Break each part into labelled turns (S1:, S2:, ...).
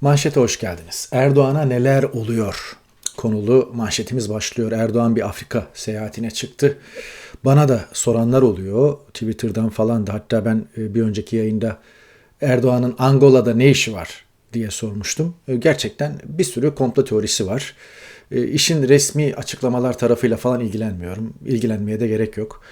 S1: Manşete hoş geldiniz. Erdoğan'a neler oluyor? Konulu manşetimiz başlıyor. Erdoğan bir Afrika seyahatine çıktı. Bana da soranlar oluyor. Twitter'dan falan da hatta ben e, bir önceki yayında Erdoğan'ın Angola'da ne işi var diye sormuştum. E, gerçekten bir sürü komplo teorisi var. E, işin resmi açıklamalar tarafıyla falan ilgilenmiyorum. İlgilenmeye de gerek yok.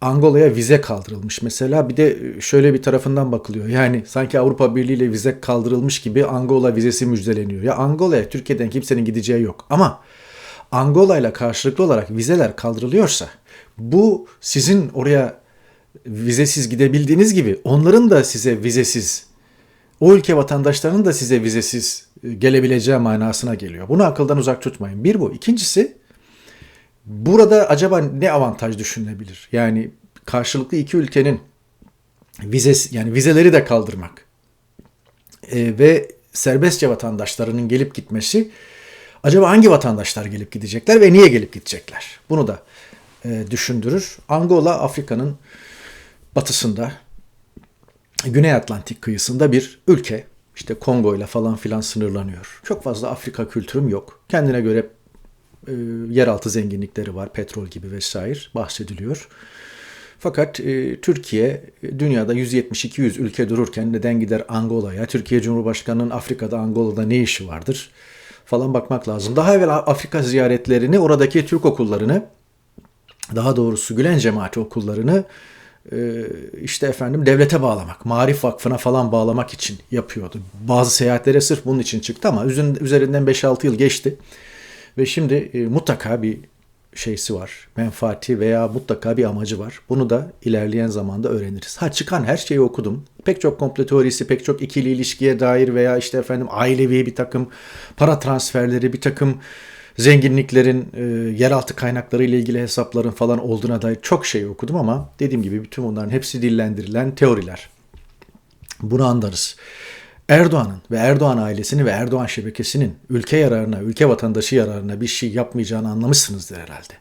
S1: Angola'ya vize kaldırılmış mesela. Bir de şöyle bir tarafından bakılıyor. Yani sanki Avrupa Birliği ile vize kaldırılmış gibi Angola vizesi müjdeleniyor. Ya Angola'ya Türkiye'den kimsenin gideceği yok. Ama Angola ile karşılıklı olarak vizeler kaldırılıyorsa bu sizin oraya vizesiz gidebildiğiniz gibi onların da size vizesiz o ülke vatandaşlarının da size vizesiz gelebileceği manasına geliyor. Bunu akıldan uzak tutmayın. Bir bu. İkincisi Burada acaba ne avantaj düşünülebilir? Yani karşılıklı iki ülkenin vizesi yani vizeleri de kaldırmak e, ve serbestçe vatandaşlarının gelip gitmesi acaba hangi vatandaşlar gelip gidecekler ve niye gelip gidecekler? Bunu da e, düşündürür. Angola Afrika'nın batısında Güney Atlantik kıyısında bir ülke. İşte Kongo ile falan filan sınırlanıyor. Çok fazla Afrika kültürüm yok. Kendine göre e, yeraltı zenginlikleri var, petrol gibi vesaire bahsediliyor. Fakat e, Türkiye dünyada 170-200 ülke dururken neden gider Angola'ya? Türkiye Cumhurbaşkanı'nın Afrika'da, Angola'da ne işi vardır? Falan bakmak lazım. Daha evvel Afrika ziyaretlerini, oradaki Türk okullarını, daha doğrusu Gülen cemaati okullarını e, işte efendim devlete bağlamak, Marif Vakfı'na falan bağlamak için yapıyordu. Bazı seyahatlere sırf bunun için çıktı ama üzerinden 5-6 yıl geçti. Ve şimdi e, mutlaka bir şeysi var, menfaati veya mutlaka bir amacı var. Bunu da ilerleyen zamanda öğreniriz. Ha çıkan her şeyi okudum. Pek çok komplo teorisi, pek çok ikili ilişkiye dair veya işte efendim ailevi bir takım para transferleri, bir takım zenginliklerin, e, yeraltı kaynakları ile ilgili hesapların falan olduğuna dair çok şey okudum ama dediğim gibi bütün bunların hepsi dillendirilen teoriler. Bunu anlarız. Erdoğan'ın ve Erdoğan ailesini ve Erdoğan şebekesinin ülke yararına, ülke vatandaşı yararına bir şey yapmayacağını anlamışsınızdır herhalde.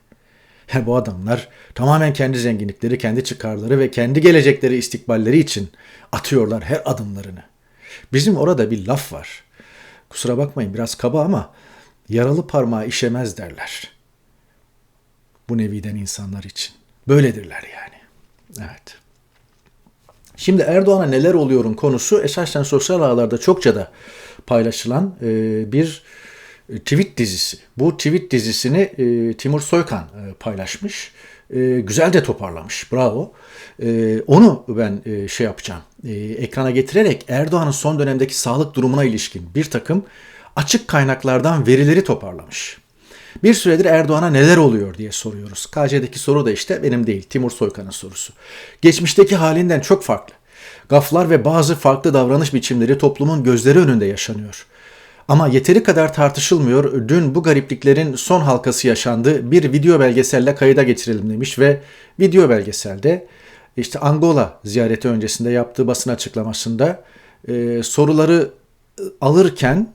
S1: He, bu adamlar tamamen kendi zenginlikleri, kendi çıkarları ve kendi gelecekleri istikballeri için atıyorlar her adımlarını. Bizim orada bir laf var. Kusura bakmayın biraz kaba ama yaralı parmağı işemez derler. Bu neviden insanlar için. Böyledirler yani. Evet. Şimdi Erdoğan'a neler oluyorun konusu esasen sosyal ağlarda çokça da paylaşılan e, bir e, tweet dizisi. Bu tweet dizisini e, Timur Soykan paylaşmış. Güzel de toparlamış. Bravo. Onu ben şey yapacağım. Ekrana getirerek Erdoğan'ın son dönemdeki sağlık durumuna ilişkin bir takım açık kaynaklardan verileri toparlamış. Bir süredir Erdoğan'a neler oluyor diye soruyoruz. KC'deki soru da işte benim değil, Timur Soykan'ın sorusu. Geçmişteki halinden çok farklı. Gaflar ve bazı farklı davranış biçimleri toplumun gözleri önünde yaşanıyor. Ama yeteri kadar tartışılmıyor. Dün bu garipliklerin son halkası yaşandı. Bir video belgeselle kayıda geçirelim demiş ve video belgeselde işte Angola ziyareti öncesinde yaptığı basın açıklamasında e, soruları alırken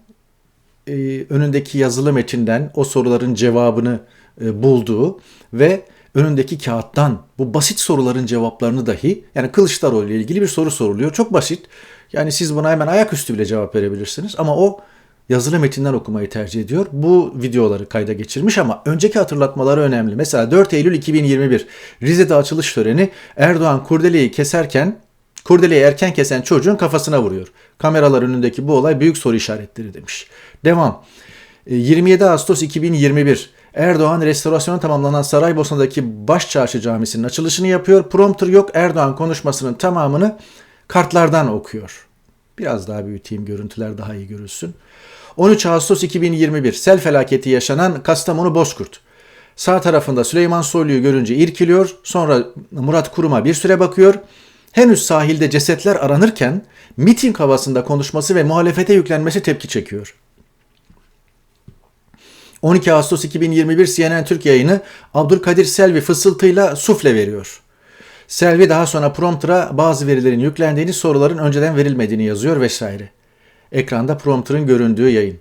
S1: e, önündeki yazılı metinden o soruların cevabını e, bulduğu ve önündeki kağıttan bu basit soruların cevaplarını dahi yani Kılıçdaroğlu ile ilgili bir soru soruluyor. Çok basit. Yani siz buna hemen ayaküstü bile cevap verebilirsiniz ama o yazılı metinden okumayı tercih ediyor. Bu videoları kayda geçirmiş ama önceki hatırlatmaları önemli. Mesela 4 Eylül 2021 Rize'de açılış töreni Erdoğan kurdeleyi keserken Kurdeleyi erken kesen çocuğun kafasına vuruyor. Kameralar önündeki bu olay büyük soru işaretleri demiş. Devam. 27 e, Ağustos 2021 Erdoğan restorasyona tamamlanan Saraybosna'daki Başçarşı Camisi'nin açılışını yapıyor. Prompter yok. Erdoğan konuşmasının tamamını kartlardan okuyor. Biraz daha büyüteyim görüntüler daha iyi görülsün. 13 Ağustos 2021 sel felaketi yaşanan Kastamonu Bozkurt. Sağ tarafında Süleyman Soylu'yu görünce irkiliyor. Sonra Murat Kurum'a bir süre bakıyor. Henüz sahilde cesetler aranırken miting havasında konuşması ve muhalefete yüklenmesi tepki çekiyor. 12 Ağustos 2021 CNN Türk yayını Abdülkadir Selvi fısıltıyla sufle veriyor. Selvi daha sonra prompter'a bazı verilerin yüklendiğini, soruların önceden verilmediğini yazıyor vesaire. Ekranda prompter'ın göründüğü yayın.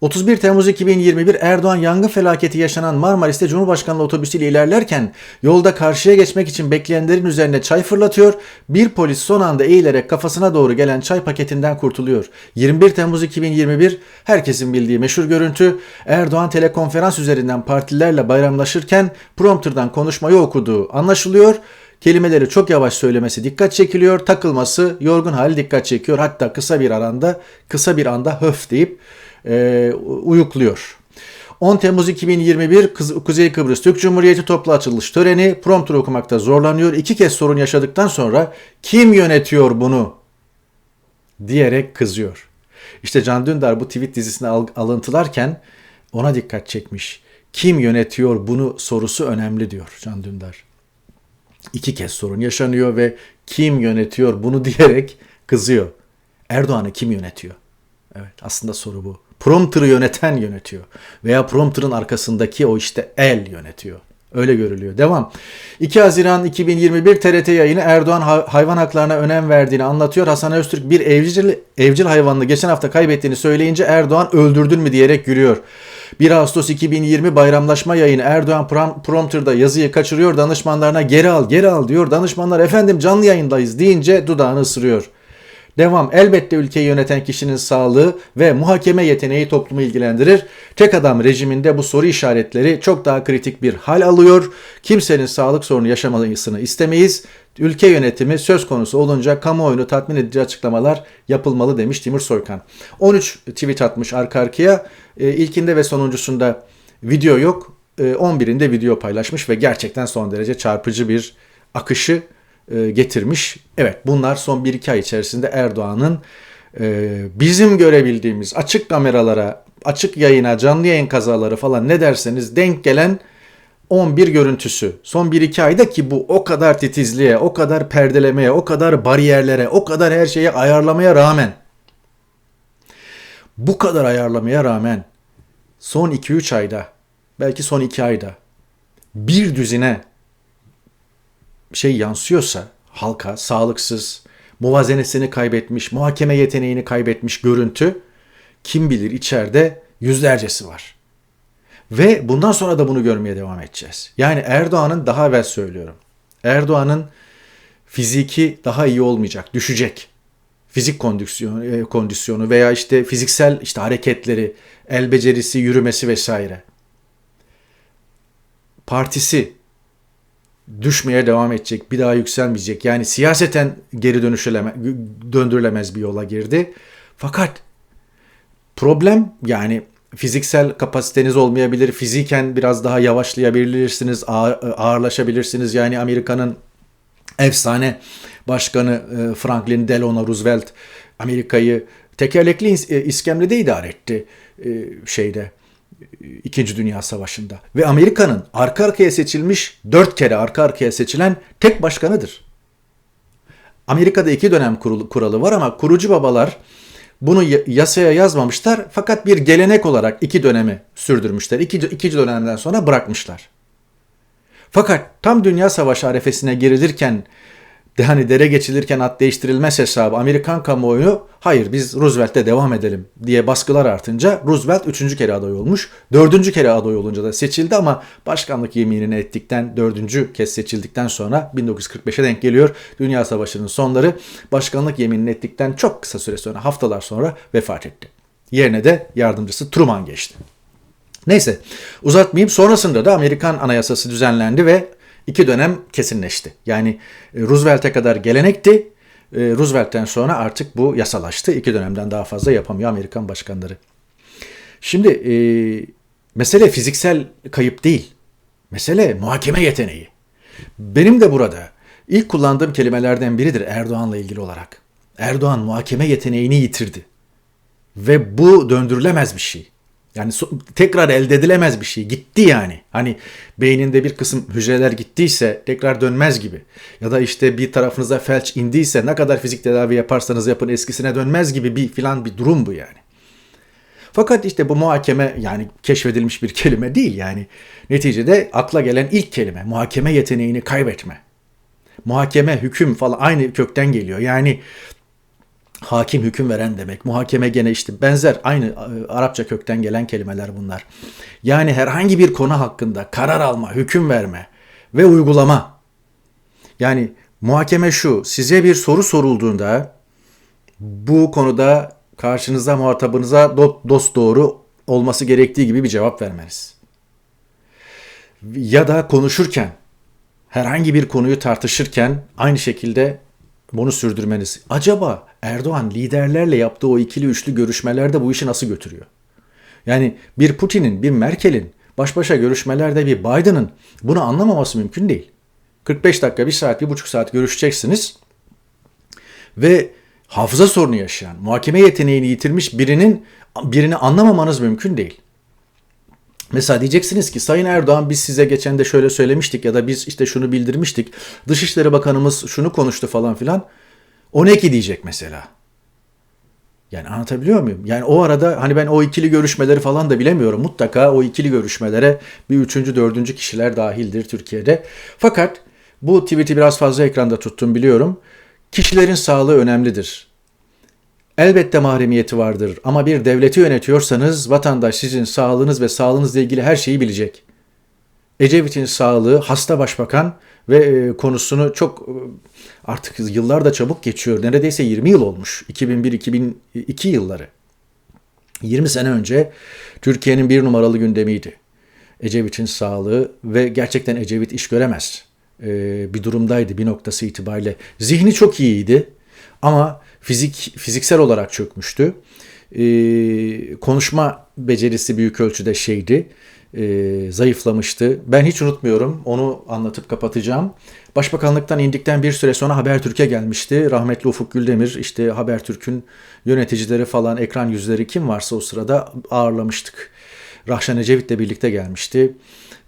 S1: 31 Temmuz 2021 Erdoğan yangın felaketi yaşanan Marmaris'te Cumhurbaşkanlığı otobüsüyle ilerlerken yolda karşıya geçmek için bekleyenlerin üzerine çay fırlatıyor. Bir polis son anda eğilerek kafasına doğru gelen çay paketinden kurtuluyor. 21 Temmuz 2021 herkesin bildiği meşhur görüntü Erdoğan telekonferans üzerinden partilerle bayramlaşırken prompterdan konuşmayı okuduğu anlaşılıyor. Kelimeleri çok yavaş söylemesi dikkat çekiliyor, takılması yorgun hali dikkat çekiyor. Hatta kısa bir aranda, kısa bir anda höf deyip e, uyukluyor. 10 Temmuz 2021 Kuzey Kıbrıs Türk Cumhuriyeti toplu açılış töreni prompter okumakta zorlanıyor. İki kez sorun yaşadıktan sonra kim yönetiyor bunu diyerek kızıyor. İşte Can Dündar bu tweet dizisini alıntılarken ona dikkat çekmiş. Kim yönetiyor bunu sorusu önemli diyor Can Dündar. İki kez sorun yaşanıyor ve kim yönetiyor bunu diyerek kızıyor. Erdoğan'ı kim yönetiyor? Evet aslında soru bu. Prompter'ı yöneten yönetiyor. Veya prompter'ın arkasındaki o işte el yönetiyor. Öyle görülüyor. Devam. 2 Haziran 2021 TRT yayını Erdoğan hayvan haklarına önem verdiğini anlatıyor. Hasan Öztürk bir evcil, evcil hayvanını geçen hafta kaybettiğini söyleyince Erdoğan öldürdün mü diyerek gülüyor. 1 Ağustos 2020 bayramlaşma yayını Erdoğan prompterda yazıyı kaçırıyor danışmanlarına geri al geri al diyor. Danışmanlar efendim canlı yayındayız deyince dudağını ısırıyor. Devam. Elbette ülkeyi yöneten kişinin sağlığı ve muhakeme yeteneği toplumu ilgilendirir. Tek adam rejiminde bu soru işaretleri çok daha kritik bir hal alıyor. Kimsenin sağlık sorunu yaşamasını istemeyiz. Ülke yönetimi söz konusu olunca kamuoyunu tatmin edici açıklamalar yapılmalı demiş Timur Soykan. 13 tweet atmış arka arkaya. E, ilkinde ve sonuncusunda video yok. E, 11'inde video paylaşmış ve gerçekten son derece çarpıcı bir akışı e, getirmiş. Evet bunlar son 1-2 ay içerisinde Erdoğan'ın e, bizim görebildiğimiz açık kameralara, açık yayına, canlı yayın kazaları falan ne derseniz denk gelen 11 görüntüsü. Son 1-2 ayda ki bu o kadar titizliğe, o kadar perdelemeye, o kadar bariyerlere, o kadar her şeyi ayarlamaya rağmen bu kadar ayarlamaya rağmen son 2-3 ayda belki son 2 ayda bir düzine şey yansıyorsa halka sağlıksız, muvazenesini kaybetmiş, muhakeme yeteneğini kaybetmiş görüntü kim bilir içeride yüzlercesi var. Ve bundan sonra da bunu görmeye devam edeceğiz. Yani Erdoğan'ın daha evvel söylüyorum. Erdoğan'ın fiziki daha iyi olmayacak, düşecek. Fizik kondisyonu, e, kondisyonu veya işte fiziksel işte hareketleri, el becerisi, yürümesi vesaire. Partisi düşmeye devam edecek, bir daha yükselmeyecek. Yani siyaseten geri dönüşüleme, döndürülemez bir yola girdi. Fakat problem yani fiziksel kapasiteniz olmayabilir, fiziken biraz daha yavaşlayabilirsiniz, ağır, ağırlaşabilirsiniz. Yani Amerika'nın efsane başkanı e, Franklin Delano Roosevelt Amerika'yı tekerlekli e, iskemlede idare etti e, şeyde İkinci Dünya Savaşı'nda. Ve Amerika'nın arka arkaya seçilmiş, dört kere arka arkaya seçilen tek başkanıdır. Amerika'da iki dönem kuralı var ama kurucu babalar bunu yasaya yazmamışlar fakat bir gelenek olarak iki dönemi sürdürmüşler. İki, iki dönemden sonra bırakmışlar. Fakat tam Dünya Savaşı arefesine girilirken de hani dere geçilirken at değiştirilmez hesabı Amerikan kamuoyu hayır biz Roosevelt'te devam edelim diye baskılar artınca Roosevelt üçüncü kere aday olmuş. Dördüncü kere aday olunca da seçildi ama başkanlık yeminini ettikten dördüncü kez seçildikten sonra 1945'e denk geliyor. Dünya Savaşı'nın sonları başkanlık yeminini ettikten çok kısa süre sonra haftalar sonra vefat etti. Yerine de yardımcısı Truman geçti. Neyse uzatmayayım sonrasında da Amerikan Anayasası düzenlendi ve iki dönem kesinleşti. Yani e, Roosevelt'e kadar gelenekti. E, Roosevelt'ten sonra artık bu yasalaştı. İki dönemden daha fazla yapamıyor Amerikan başkanları. Şimdi e, mesele fiziksel kayıp değil. Mesele muhakeme yeteneği. Benim de burada ilk kullandığım kelimelerden biridir Erdoğan'la ilgili olarak. Erdoğan muhakeme yeteneğini yitirdi. Ve bu döndürülemez bir şey. Yani tekrar elde edilemez bir şey. Gitti yani. Hani beyninde bir kısım hücreler gittiyse tekrar dönmez gibi. Ya da işte bir tarafınıza felç indiyse ne kadar fizik tedavi yaparsanız yapın eskisine dönmez gibi bir filan bir durum bu yani. Fakat işte bu muhakeme yani keşfedilmiş bir kelime değil yani. Neticede akla gelen ilk kelime muhakeme yeteneğini kaybetme. Muhakeme, hüküm falan aynı kökten geliyor. Yani hakim hüküm veren demek. Muhakeme gene işte benzer aynı e, Arapça kökten gelen kelimeler bunlar. Yani herhangi bir konu hakkında karar alma, hüküm verme ve uygulama. Yani muhakeme şu, size bir soru sorulduğunda bu konuda karşınıza muhatabınıza dost doğru olması gerektiği gibi bir cevap vermeniz. Ya da konuşurken herhangi bir konuyu tartışırken aynı şekilde bunu sürdürmeniz. Acaba Erdoğan liderlerle yaptığı o ikili üçlü görüşmelerde bu işi nasıl götürüyor? Yani bir Putin'in, bir Merkel'in baş başa görüşmelerde bir Biden'ın bunu anlamaması mümkün değil. 45 dakika, 1 saat, 1,5 saat görüşeceksiniz ve hafıza sorunu yaşayan, muhakeme yeteneğini yitirmiş birinin birini anlamamanız mümkün değil. Mesela diyeceksiniz ki Sayın Erdoğan biz size geçen de şöyle söylemiştik ya da biz işte şunu bildirmiştik. Dışişleri Bakanımız şunu konuştu falan filan. O ne ki diyecek mesela. Yani anlatabiliyor muyum? Yani o arada hani ben o ikili görüşmeleri falan da bilemiyorum. Mutlaka o ikili görüşmelere bir üçüncü, dördüncü kişiler dahildir Türkiye'de. Fakat bu tweet'i biraz fazla ekranda tuttum biliyorum. Kişilerin sağlığı önemlidir. Elbette mahremiyeti vardır ama bir devleti yönetiyorsanız vatandaş sizin sağlığınız ve sağlığınızla ilgili her şeyi bilecek. Ecevit'in sağlığı hasta başbakan ve e, konusunu çok e, artık yıllar da çabuk geçiyor. Neredeyse 20 yıl olmuş. 2001-2002 yılları. 20 sene önce Türkiye'nin bir numaralı gündemiydi. Ecevit'in sağlığı ve gerçekten Ecevit iş göremez e, bir durumdaydı bir noktası itibariyle. Zihni çok iyiydi ama fizik fiziksel olarak çökmüştü. Ee, konuşma becerisi büyük ölçüde şeydi, e, zayıflamıştı. Ben hiç unutmuyorum, onu anlatıp kapatacağım. Başbakanlıktan indikten bir süre sonra Habertürk'e gelmişti. Rahmetli Ufuk Güldemir, işte Habertürk'ün yöneticileri falan, ekran yüzleri kim varsa o sırada ağırlamıştık. Rahşan Ecevit'le birlikte gelmişti.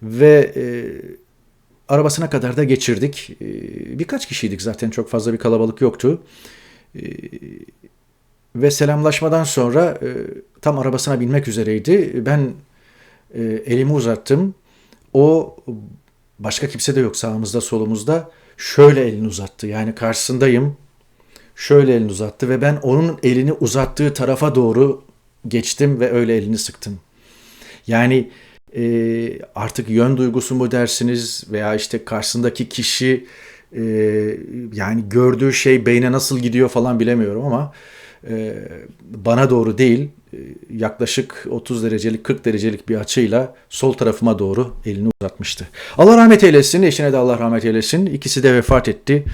S1: Ve e, arabasına kadar da geçirdik. E, birkaç kişiydik zaten, çok fazla bir kalabalık yoktu. Ee, ve selamlaşmadan sonra e, tam arabasına binmek üzereydi. Ben e, elimi uzattım. O başka kimse de yok sağımızda solumuzda. Şöyle elini uzattı. Yani karşısındayım. Şöyle elini uzattı ve ben onun elini uzattığı tarafa doğru geçtim ve öyle elini sıktım. Yani e, artık yön duygusu mu dersiniz veya işte karşısındaki kişi e, yani gördüğü şey beyne nasıl gidiyor falan bilemiyorum ama e, bana doğru değil e, yaklaşık 30 derecelik 40 derecelik bir açıyla sol tarafıma doğru elini uzatmıştı. Allah rahmet eylesin, eşine de Allah rahmet eylesin. İkisi de vefat etti.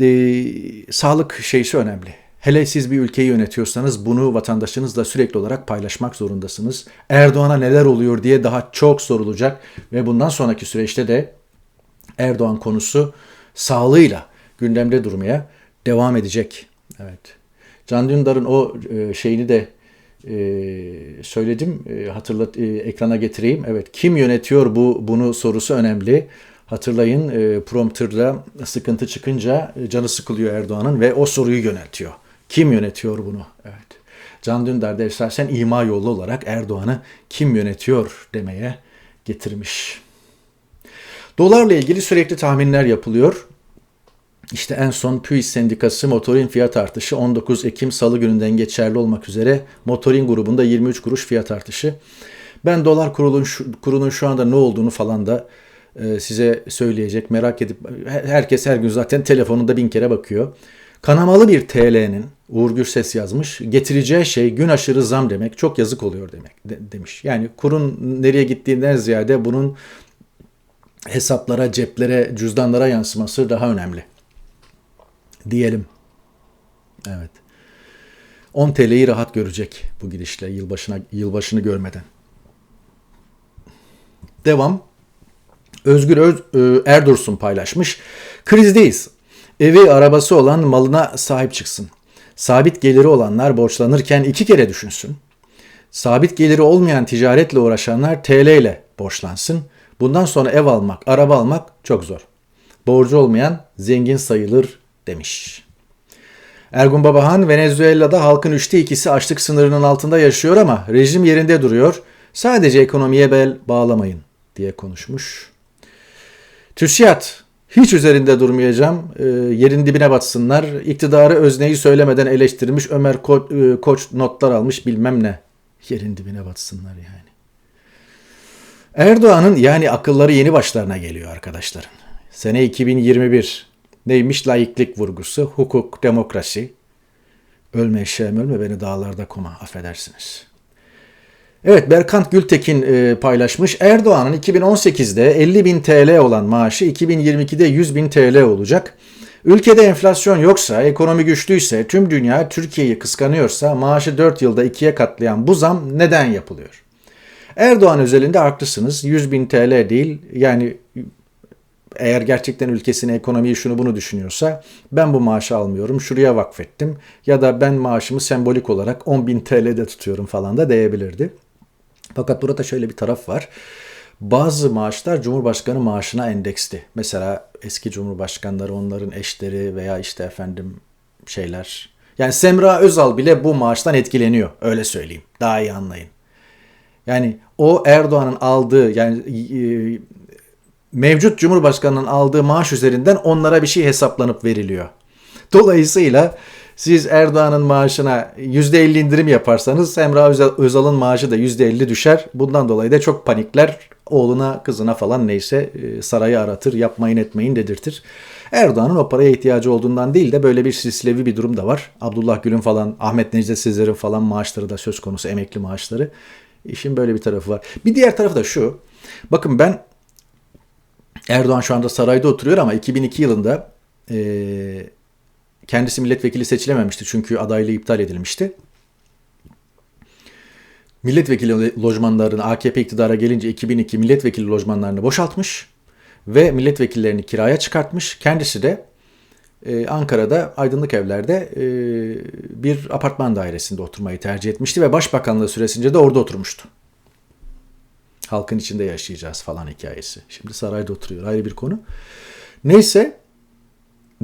S1: E, sağlık şeysi önemli. Hele siz bir ülkeyi yönetiyorsanız bunu vatandaşınızla sürekli olarak paylaşmak zorundasınız. Erdoğan'a neler oluyor diye daha çok sorulacak ve bundan sonraki süreçte de Erdoğan konusu sağlığıyla gündemde durmaya devam edecek. Evet. Can Dündar'ın o e, şeyini de e, söyledim. E, hatırlat ekrana getireyim. Evet. Kim yönetiyor bu bunu sorusu önemli. Hatırlayın prompterla sıkıntı çıkınca canı sıkılıyor Erdoğan'ın ve o soruyu yöneltiyor. Kim yönetiyor bunu? Evet. Can Dündar da esasen ima yolu olarak Erdoğan'ı kim yönetiyor demeye getirmiş. Dolarla ilgili sürekli tahminler yapılıyor. İşte en son PÜİS Sendikası motorin fiyat artışı 19 Ekim Salı gününden geçerli olmak üzere motorin grubunda 23 kuruş fiyat artışı. Ben dolar kurulun kurunun şu anda ne olduğunu falan da e, size söyleyecek merak edip herkes her gün zaten telefonunda bin kere bakıyor. Kanamalı bir TL'nin Uğur Gürses yazmış getireceği şey gün aşırı zam demek çok yazık oluyor demek de, demiş. Yani kurun nereye gittiğinden ziyade bunun hesaplara, ceplere, cüzdanlara yansıması daha önemli. Diyelim. Evet. 10 TL'yi rahat görecek bu gidişle yılbaşına yılbaşını görmeden. Devam. Özgür Öz, e, Erdursun paylaşmış. Krizdeyiz. Evi arabası olan malına sahip çıksın. Sabit geliri olanlar borçlanırken iki kere düşünsün. Sabit geliri olmayan ticaretle uğraşanlar TL ile borçlansın. Bundan sonra ev almak, araba almak çok zor. Borcu olmayan zengin sayılır demiş. Ergun Babahan, Venezuela'da halkın üçte ikisi açlık sınırının altında yaşıyor ama rejim yerinde duruyor. Sadece ekonomiye bel bağlamayın diye konuşmuş. TÜSİAD Hiç üzerinde durmayacağım. E, yerin dibine batsınlar. İktidarı özneyi söylemeden eleştirmiş. Ömer Ko- e, Koç notlar almış bilmem ne. Yerin dibine batsınlar yani. Erdoğan'ın yani akılları yeni başlarına geliyor arkadaşların. Sene 2021 neymiş laiklik vurgusu, hukuk, demokrasi. Ölme eşeğim ölme beni dağlarda koma affedersiniz. Evet Berkant Gültekin e, paylaşmış. Erdoğan'ın 2018'de 50 bin TL olan maaşı 2022'de 100 bin TL olacak. Ülkede enflasyon yoksa, ekonomi güçlüyse, tüm dünya Türkiye'yi kıskanıyorsa maaşı 4 yılda ikiye katlayan bu zam neden yapılıyor? Erdoğan özelinde haklısınız. 100 bin TL değil yani eğer gerçekten ülkesine ekonomiyi şunu bunu düşünüyorsa ben bu maaşı almıyorum şuraya vakfettim ya da ben maaşımı sembolik olarak 10 bin TL'de tutuyorum falan da diyebilirdi. Fakat burada şöyle bir taraf var. Bazı maaşlar Cumhurbaşkanı maaşına endeksli. Mesela eski Cumhurbaşkanları, onların eşleri veya işte efendim şeyler. Yani Semra Özal bile bu maaştan etkileniyor. Öyle söyleyeyim. Daha iyi anlayın. Yani o Erdoğan'ın aldığı yani e, mevcut Cumhurbaşkanı'nın aldığı maaş üzerinden onlara bir şey hesaplanıp veriliyor. Dolayısıyla siz Erdoğan'ın maaşına %50 indirim yaparsanız Emrah Özal'ın maaşı da %50 düşer. Bundan dolayı da çok panikler. Oğluna, kızına falan neyse e, sarayı aratır, yapmayın etmeyin dedirtir. Erdoğan'ın o paraya ihtiyacı olduğundan değil de böyle bir silsilevi bir durum da var. Abdullah Gül'ün falan, Ahmet Necdet Sezer'in falan maaşları da söz konusu, emekli maaşları. İşin böyle bir tarafı var. Bir diğer tarafı da şu. Bakın ben Erdoğan şu anda sarayda oturuyor ama 2002 yılında e, kendisi milletvekili seçilememişti çünkü adaylığı iptal edilmişti. Milletvekili lojmanlarını AKP iktidara gelince 2002 milletvekili lojmanlarını boşaltmış ve milletvekillerini kiraya çıkartmış. Kendisi de e, Ankara'da Aydınlık Evler'de e, bir apartman dairesinde oturmayı tercih etmişti ve başbakanlığı süresince de orada oturmuştu. Halkın içinde yaşayacağız falan hikayesi. Şimdi sarayda oturuyor ayrı bir konu. Neyse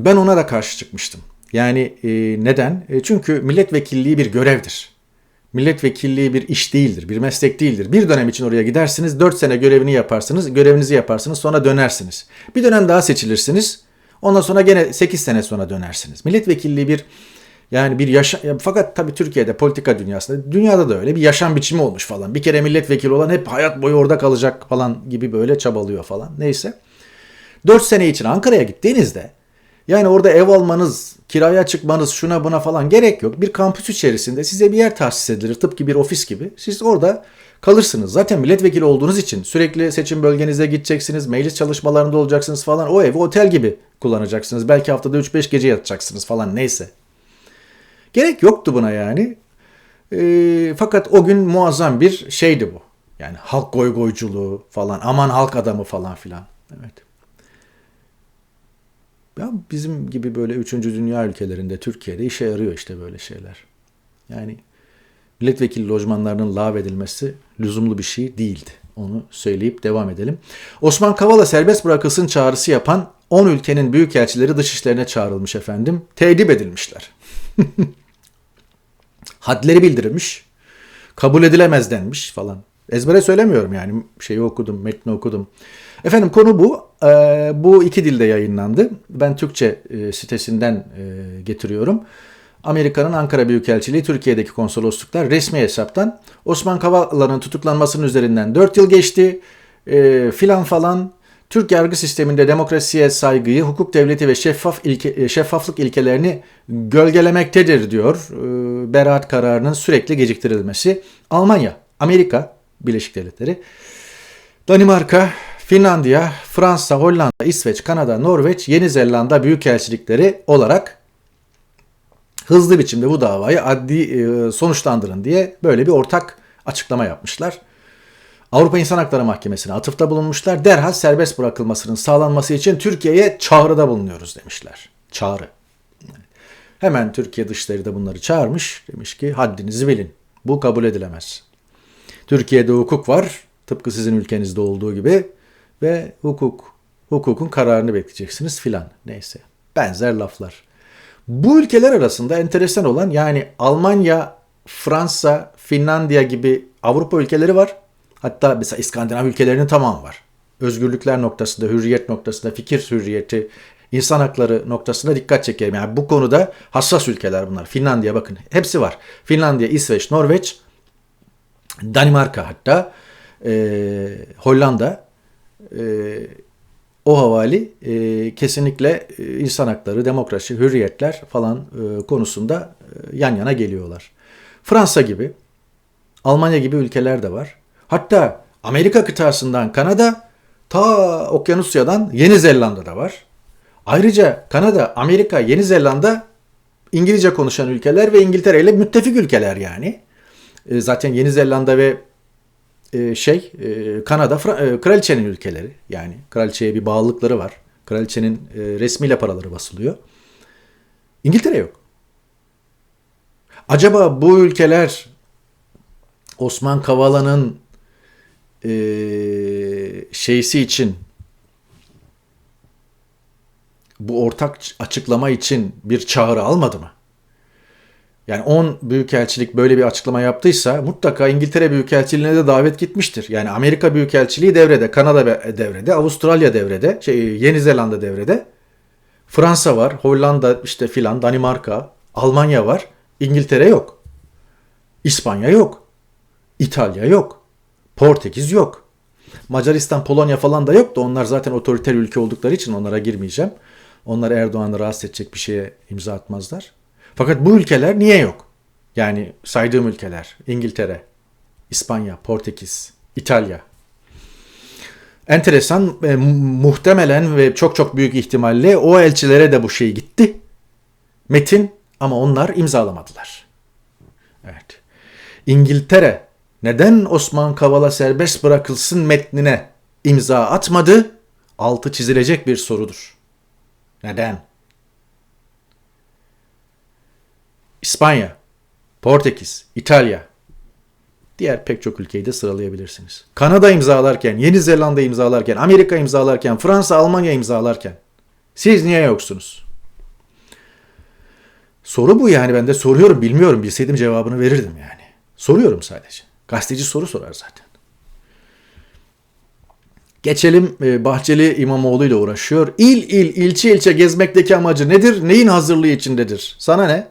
S1: ben ona da karşı çıkmıştım. Yani e, neden? E, çünkü milletvekilliği bir görevdir. Milletvekilliği bir iş değildir, bir meslek değildir. Bir dönem için oraya gidersiniz, 4 sene görevini yaparsınız, görevinizi yaparsınız, sonra dönersiniz. Bir dönem daha seçilirsiniz, ondan sonra gene 8 sene sonra dönersiniz. Milletvekilliği bir yani bir yaşam fakat tabii Türkiye'de politika dünyasında dünyada da öyle bir yaşam biçimi olmuş falan. Bir kere milletvekili olan hep hayat boyu orada kalacak falan gibi böyle çabalıyor falan. Neyse. 4 sene için Ankara'ya gittiğinizde yani orada ev almanız, kiraya çıkmanız, şuna buna falan gerek yok. Bir kampüs içerisinde size bir yer tahsis edilir tıpkı bir ofis gibi. Siz orada kalırsınız. Zaten milletvekili olduğunuz için sürekli seçim bölgenize gideceksiniz, meclis çalışmalarında olacaksınız falan. O evi otel gibi kullanacaksınız. Belki haftada 3-5 gece yatacaksınız falan neyse. Gerek yoktu buna yani. E, fakat o gün muazzam bir şeydi bu. Yani halk goygoyculuğu falan, aman halk adamı falan filan. Evet. Ya bizim gibi böyle üçüncü dünya ülkelerinde Türkiye'de işe yarıyor işte böyle şeyler. Yani milletvekili lojmanlarının lağvedilmesi lüzumlu bir şey değildi. Onu söyleyip devam edelim. Osman Kavala serbest bırakılsın çağrısı yapan 10 ülkenin büyükelçileri dışişlerine çağrılmış efendim. Tedip edilmişler. Hadleri bildirilmiş. Kabul edilemez denmiş falan. Ezbere söylemiyorum yani şeyi okudum, metni okudum. Efendim konu bu. Ee, bu iki dilde yayınlandı. Ben Türkçe e, sitesinden e, getiriyorum. Amerika'nın Ankara Büyükelçiliği Türkiye'deki konsolosluklar resmi hesaptan Osman Kavala'nın tutuklanmasının üzerinden 4 yıl geçti e, filan falan. Türk yargı sisteminde demokrasiye saygıyı, hukuk devleti ve şeffaf ilke, e, şeffaflık ilkelerini gölgelemektedir diyor. E, beraat kararının sürekli geciktirilmesi. Almanya, Amerika Birleşik Devletleri, Danimarka, Finlandiya, Fransa, Hollanda, İsveç, Kanada, Norveç, Yeni Zelanda büyükelçilikleri olarak hızlı biçimde bu davayı adli e, sonuçlandırın diye böyle bir ortak açıklama yapmışlar. Avrupa İnsan Hakları Mahkemesi'ne atıfta bulunmuşlar. Derhal serbest bırakılmasının sağlanması için Türkiye'ye çağrıda bulunuyoruz demişler. Çağrı. Hemen Türkiye Dışişleri de bunları çağırmış. Demiş ki haddinizi bilin. Bu kabul edilemez. Türkiye'de hukuk var. Tıpkı sizin ülkenizde olduğu gibi ve hukuk, hukukun kararını bekleyeceksiniz filan. Neyse. Benzer laflar. Bu ülkeler arasında enteresan olan yani Almanya, Fransa, Finlandiya gibi Avrupa ülkeleri var. Hatta mesela İskandinav ülkelerinin tamamı var. özgürlükler noktasında, hürriyet noktasında, fikir hürriyeti, insan hakları noktasında dikkat çekerim. Yani bu konuda hassas ülkeler bunlar. Finlandiya bakın hepsi var. Finlandiya, İsveç, Norveç, Danimarka hatta, e, Hollanda, o havali e, kesinlikle e, insan hakları, demokrasi, hürriyetler falan e, konusunda e, yan yana geliyorlar. Fransa gibi, Almanya gibi ülkeler de var. Hatta Amerika kıtasından Kanada, ta Okyanusya'dan Yeni Zelanda'da var. Ayrıca Kanada, Amerika, Yeni Zelanda İngilizce konuşan ülkeler ve İngiltere ile müttefik ülkeler yani. E, zaten Yeni Zelanda ve e, şey e, Kanada Fra- kraliçenin ülkeleri yani kraliçeye bir bağlılıkları var. Kraliçenin resmiyle paraları basılıyor. İngiltere yok. Acaba bu ülkeler Osman Kavala'nın e, şeysi için bu ortak açıklama için bir çağrı almadı mı? Yani 10 büyükelçilik böyle bir açıklama yaptıysa mutlaka İngiltere Büyükelçiliğine de davet gitmiştir. Yani Amerika Büyükelçiliği devrede, Kanada devrede, Avustralya devrede, şey, Yeni Zelanda devrede. Fransa var, Hollanda işte filan, Danimarka, Almanya var. İngiltere yok. İspanya yok. İtalya yok. Portekiz yok. Macaristan, Polonya falan da yok da onlar zaten otoriter ülke oldukları için onlara girmeyeceğim. Onlar Erdoğan'ı rahatsız edecek bir şeye imza atmazlar. Fakat bu ülkeler niye yok? Yani saydığım ülkeler İngiltere, İspanya, Portekiz, İtalya. Enteresan, e, muhtemelen ve çok çok büyük ihtimalle o elçilere de bu şey gitti. Metin ama onlar imzalamadılar. Evet. İngiltere neden Osman Kavala serbest bırakılsın metnine imza atmadı? Altı çizilecek bir sorudur. Neden? İspanya, Portekiz, İtalya, diğer pek çok ülkeyi de sıralayabilirsiniz. Kanada imzalarken, Yeni Zelanda imzalarken, Amerika imzalarken, Fransa, Almanya imzalarken siz niye yoksunuz? Soru bu yani ben de soruyorum bilmiyorum bilseydim cevabını verirdim yani. Soruyorum sadece. Gazeteci soru sorar zaten. Geçelim e, Bahçeli İmamoğlu ile uğraşıyor. İl il, ilçe ilçe gezmekteki amacı nedir? Neyin hazırlığı içindedir? Sana ne?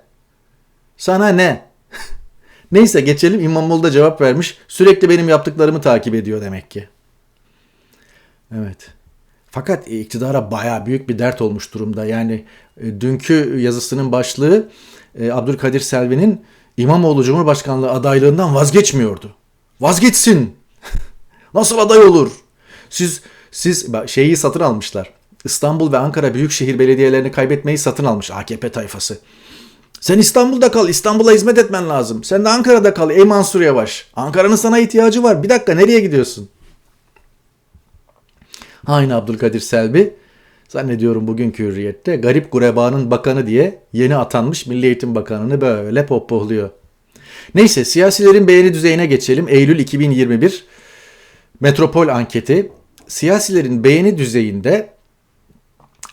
S1: Sana ne? Neyse geçelim İmamoğlu da cevap vermiş. Sürekli benim yaptıklarımı takip ediyor demek ki. Evet. Fakat iktidara baya büyük bir dert olmuş durumda. Yani e, dünkü yazısının başlığı e, Abdülkadir Selvi'nin İmamoğlu Cumhurbaşkanlığı adaylığından vazgeçmiyordu. Vazgeçsin. Nasıl aday olur? Siz siz şeyi satın almışlar. İstanbul ve Ankara büyükşehir belediyelerini kaybetmeyi satın almış AKP tayfası. Sen İstanbul'da kal. İstanbul'a hizmet etmen lazım. Sen de Ankara'da kal. Ey Mansur Yavaş. Ankara'nın sana ihtiyacı var. Bir dakika nereye gidiyorsun? Aynı Abdülkadir Selbi zannediyorum bugünkü hürriyette garip gurebanın bakanı diye yeni atanmış Milli Eğitim Bakanı'nı böyle pohpohluyor. Neyse siyasilerin beğeni düzeyine geçelim. Eylül 2021 Metropol anketi siyasilerin beğeni düzeyinde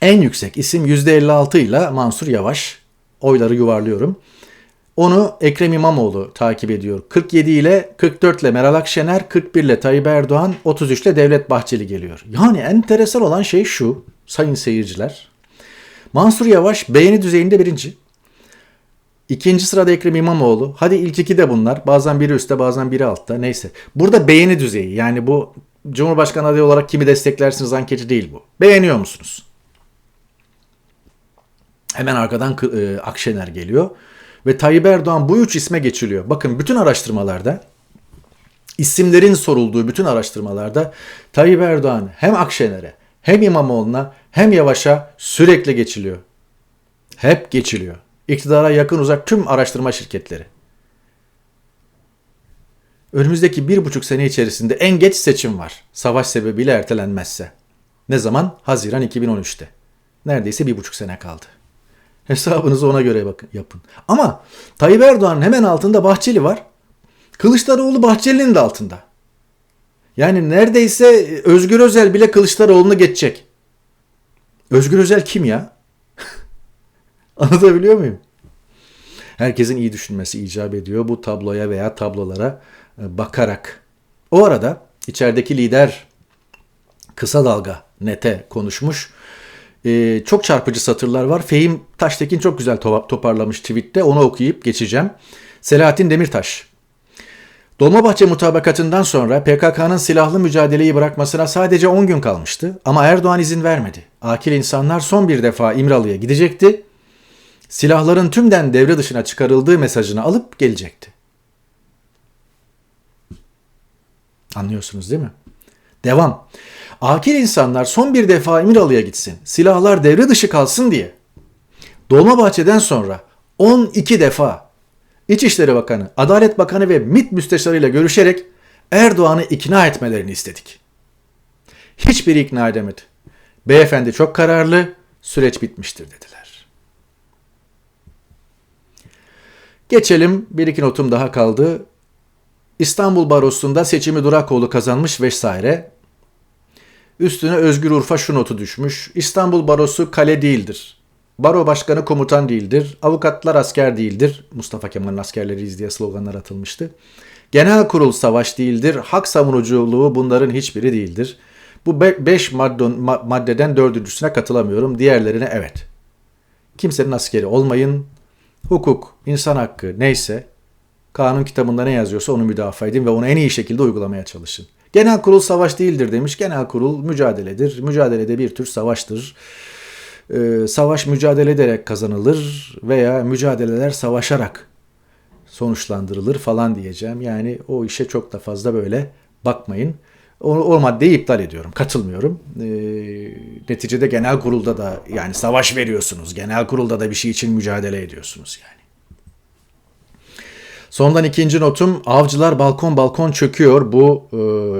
S1: en yüksek isim %56 ile Mansur Yavaş oyları yuvarlıyorum. Onu Ekrem İmamoğlu takip ediyor. 47 ile 44 ile Meral Akşener, 41 ile Tayyip Erdoğan, 33 ile Devlet Bahçeli geliyor. Yani enteresan olan şey şu sayın seyirciler. Mansur Yavaş beğeni düzeyinde birinci. İkinci sırada Ekrem İmamoğlu. Hadi ilk iki de bunlar. Bazen biri üstte bazen biri altta. Neyse. Burada beğeni düzeyi. Yani bu Cumhurbaşkanı adayı olarak kimi desteklersiniz anketi değil bu. Beğeniyor musunuz? Hemen arkadan e, Akşener geliyor. Ve Tayyip Erdoğan bu üç isme geçiliyor. Bakın bütün araştırmalarda isimlerin sorulduğu bütün araştırmalarda Tayyip Erdoğan hem Akşener'e hem İmamoğlu'na hem Yavaş'a sürekli geçiliyor. Hep geçiliyor. İktidara yakın uzak tüm araştırma şirketleri. Önümüzdeki bir buçuk sene içerisinde en geç seçim var. Savaş sebebiyle ertelenmezse. Ne zaman? Haziran 2013'te. Neredeyse bir buçuk sene kaldı. Hesabınızı ona göre bakın, yapın. Ama Tayyip Erdoğan'ın hemen altında Bahçeli var. Kılıçdaroğlu Bahçeli'nin de altında. Yani neredeyse Özgür Özel bile Kılıçdaroğlu'nu geçecek. Özgür Özel kim ya? Anlatabiliyor muyum? Herkesin iyi düşünmesi icap ediyor bu tabloya veya tablolara e, bakarak. O arada içerideki lider Kısa Dalga nete konuşmuş. Ee, çok çarpıcı satırlar var. Fehim Taştekin çok güzel to- toparlamış tweette. Onu okuyup geçeceğim. Selahattin Demirtaş. Dolmabahçe mutabakatından sonra PKK'nın silahlı mücadeleyi bırakmasına sadece 10 gün kalmıştı ama Erdoğan izin vermedi. Akil insanlar son bir defa İmralı'ya gidecekti. Silahların tümden devre dışına çıkarıldığı mesajını alıp gelecekti. Anlıyorsunuz değil mi? Devam. Akil insanlar son bir defa İmralı'ya gitsin. Silahlar devre dışı kalsın diye. Dolmabahçe'den sonra 12 defa İçişleri Bakanı, Adalet Bakanı ve MİT müsteşarıyla görüşerek Erdoğan'ı ikna etmelerini istedik. Hiçbiri ikna edemedi. Beyefendi çok kararlı, süreç bitmiştir dediler. Geçelim, bir iki notum daha kaldı. İstanbul Barosu'nda seçimi Durakoğlu kazanmış vesaire. Üstüne Özgür Urfa şu notu düşmüş. İstanbul Barosu kale değildir. Baro başkanı komutan değildir. Avukatlar asker değildir. Mustafa Kemal'in askerleriyiz diye sloganlar atılmıştı. Genel kurul savaş değildir. Hak savunuculuğu bunların hiçbiri değildir. Bu 5 maddeden dördüncüsüne katılamıyorum. Diğerlerine evet. Kimsenin askeri olmayın. Hukuk, insan hakkı neyse kanun kitabında ne yazıyorsa onu müdafaa edin ve onu en iyi şekilde uygulamaya çalışın. Genel kurul savaş değildir demiş. Genel kurul mücadeledir. Mücadelede bir tür savaştır. Ee, savaş mücadele ederek kazanılır veya mücadeleler savaşarak sonuçlandırılır falan diyeceğim. Yani o işe çok da fazla böyle bakmayın. O, o maddeyi iptal ediyorum. Katılmıyorum. E, neticede genel kurulda da yani savaş veriyorsunuz. Genel kurulda da bir şey için mücadele ediyorsunuz yani. Sondan ikinci notum avcılar balkon balkon çöküyor. Bu e,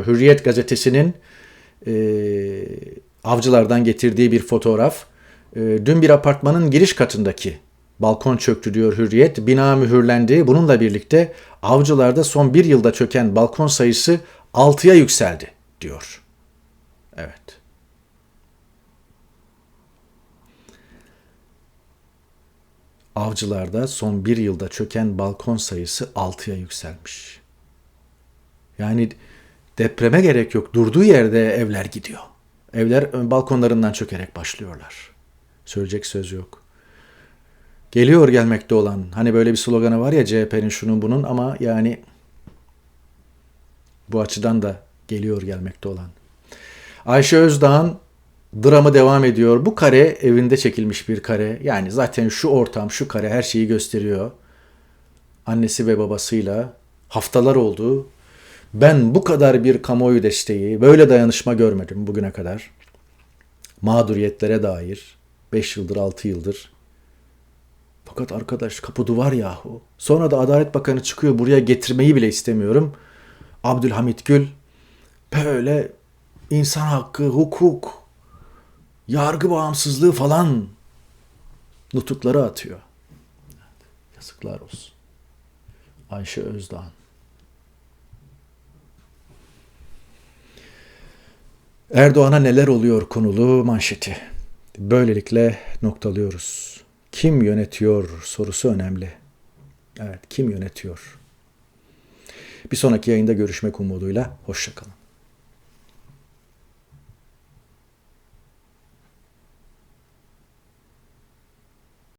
S1: Hürriyet gazetesinin e, avcılardan getirdiği bir fotoğraf. E, dün bir apartmanın giriş katındaki balkon çöktü diyor Hürriyet. Bina mühürlendi. Bununla birlikte avcılarda son bir yılda çöken balkon sayısı 6'ya yükseldi diyor. Evet. Avcılarda son bir yılda çöken balkon sayısı 6'ya yükselmiş. Yani depreme gerek yok. Durduğu yerde evler gidiyor. Evler balkonlarından çökerek başlıyorlar. Söyleyecek söz yok. Geliyor gelmekte olan. Hani böyle bir sloganı var ya CHP'nin şunun bunun ama yani bu açıdan da geliyor gelmekte olan. Ayşe Özdağ'ın dramı devam ediyor. Bu kare evinde çekilmiş bir kare. Yani zaten şu ortam, şu kare her şeyi gösteriyor. Annesi ve babasıyla haftalar oldu. Ben bu kadar bir kamuoyu desteği, böyle dayanışma görmedim bugüne kadar. Mağduriyetlere dair 5 yıldır, 6 yıldır. Fakat arkadaş kapı duvar yahu. Sonra da Adalet Bakanı çıkıyor buraya getirmeyi bile istemiyorum. Abdülhamit Gül böyle insan hakkı, hukuk, yargı bağımsızlığı falan nutukları atıyor. Yazıklar olsun. Ayşe Özdağ. Erdoğan'a neler oluyor konulu manşeti. Böylelikle noktalıyoruz. Kim yönetiyor sorusu önemli. Evet, kim yönetiyor? Bir sonraki yayında görüşmek umuduyla. Hoşçakalın.